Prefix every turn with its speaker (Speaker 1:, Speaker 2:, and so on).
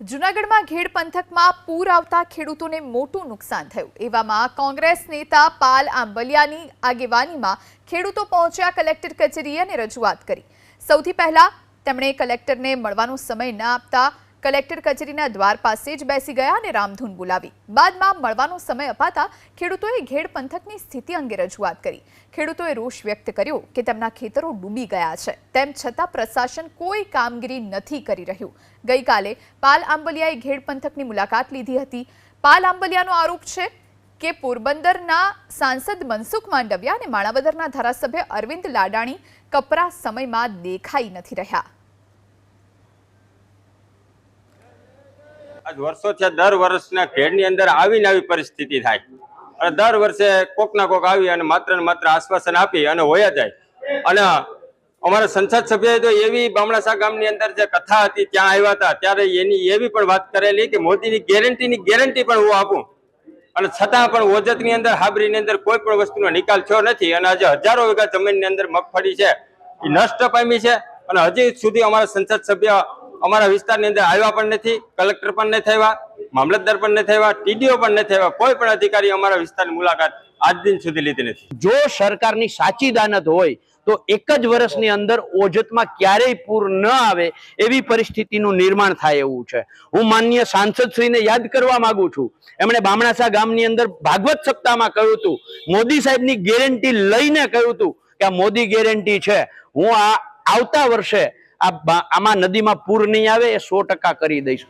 Speaker 1: જૂનાગઢમાં ઘેડ પંથકમાં પૂર આવતા ખેડૂતોને મોટું નુકસાન થયું. એવામાં કોંગ્રેસ નેતા પાલ આંબલિયાની આગેવાનીમાં ખેડૂતો પહોંચ્યા કલેક્ટર કચેરીએ અને રજૂઆત કરી. સૌથી પહેલા તેમણે કલેક્ટરને મળવાનો સમય ન આપતા કલેક્ટર કચેરીના દ્વાર પાસે જ બેસી ગયા અને રામધૂન બોલાવી. બાદમાં મળવાનો સમય અપાતા ખેડૂતોએ ઘેડ પંથકની સ્થિતિ અંગે રજૂઆત કરી. ખેડૂતોએ રોષ વ્યક્ત કર્યો કે તેમના ખેતરો ડૂબી ગયા છે. તેમ છતાં પ્રશાસન કોઈ કામગીરી નથી કરી રહ્યું. ગઈકાલે પાલ આંબલિયાએ ઘેડ પંથકની મુલાકાત લીધી હતી. પાલ આંબલિયાનો આરોપ છે કે પોરબંદરના સાંસદ મનસુખ માંડવિયા અને માણાવદરના ધારાસભ્ય અરવિંદ લાડાણી કપરા સમયમાં દેખાઈ નથી રહ્યા.
Speaker 2: આજ છે દર વર્ષના ખેડની અંદર આવીને આવી પરિસ્થિતિ થાય. અને દર વર્ષે કોક ના કોક આવી અને માત્ર ને માત્ર આશ્વાસન આપી અને હોયા જાય. અને અમારા સંસદ સભ્યએ તો એવી બામણાસા ગામની અંદર જે કથા હતી, ત્યાં આવ્યા હતા, ત્યારે એની એવી પણ વાત કરેલી કે મોદીની ગેરંટીની ગેરંટી પણ હું આપું. અને છતાં પણ ઓજતની અંદર, હાબરીની અંદર કોઈ પણ વસ્તુનો નિકાલ થયો નથી. અને આજે હજારો વીઘા જમીનની અંદર મગફળી છે, એ નષ્ટ પામી છે. અને હજી સુધી અમારા સંસદ સભ્ય અમારા વિસ્તારની અંદર આવ્યા પણ નથી, કલેક્ટર પણ નહીં થયા મામલતદાર પણ નહીં થયા ટીડીઓ પણ નહીં થયા કોઈ પણ અધિકારી અમારા વિસ્તારની મુલાકાત આજ દિન સુધી લીધી નથી.
Speaker 3: જો સરકારની સાચી દાનત હોય, તો એક જ વર્ષની અંદર ઓજતમાં ક્યારેય પૂર ન આવે એવી પરિસ્થિતિનું નિર્માણ થાય એવું છે. હું માન્ય સાંસદશ્રીને યાદ કરવા માંગુ છું. એમણે બામણાસા ગામની અંદર ભાગવત સપ્તાહમાં કહ્યું હતું, મોદી સાહેબની ગેરંટી લઈને કહ્યું હતું કે આ મોદી ગેરંટી છે. હું આ આવતા વર્ષે આમાં નદીમાં પૂર નહીં આવે એ સો ટકા કરી દઈશ.